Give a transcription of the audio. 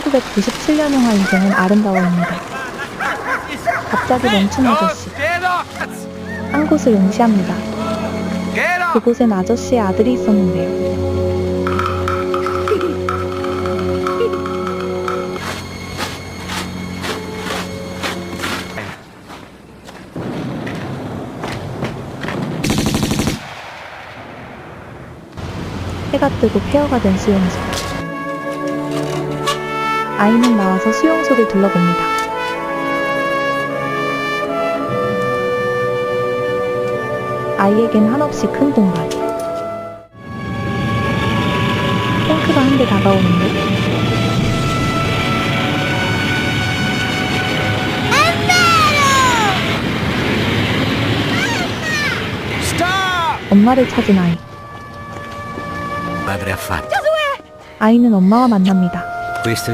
1997년 영화 인생은 아름다워입니다. 갑자기 멈춘 아저씨. 한 곳을 응시합니다. 그곳엔 아저씨의 아들이 있었는데요. 해가 뜨고 폐허가 된 수용소. 아이는 나와서 수용소를 둘러봅니다. 아이에겐 한없이 큰 공간. 탱크가 한 대 다가오는데 엄마를 찾은 아이. 아이는 엄마와 만납니다. Questo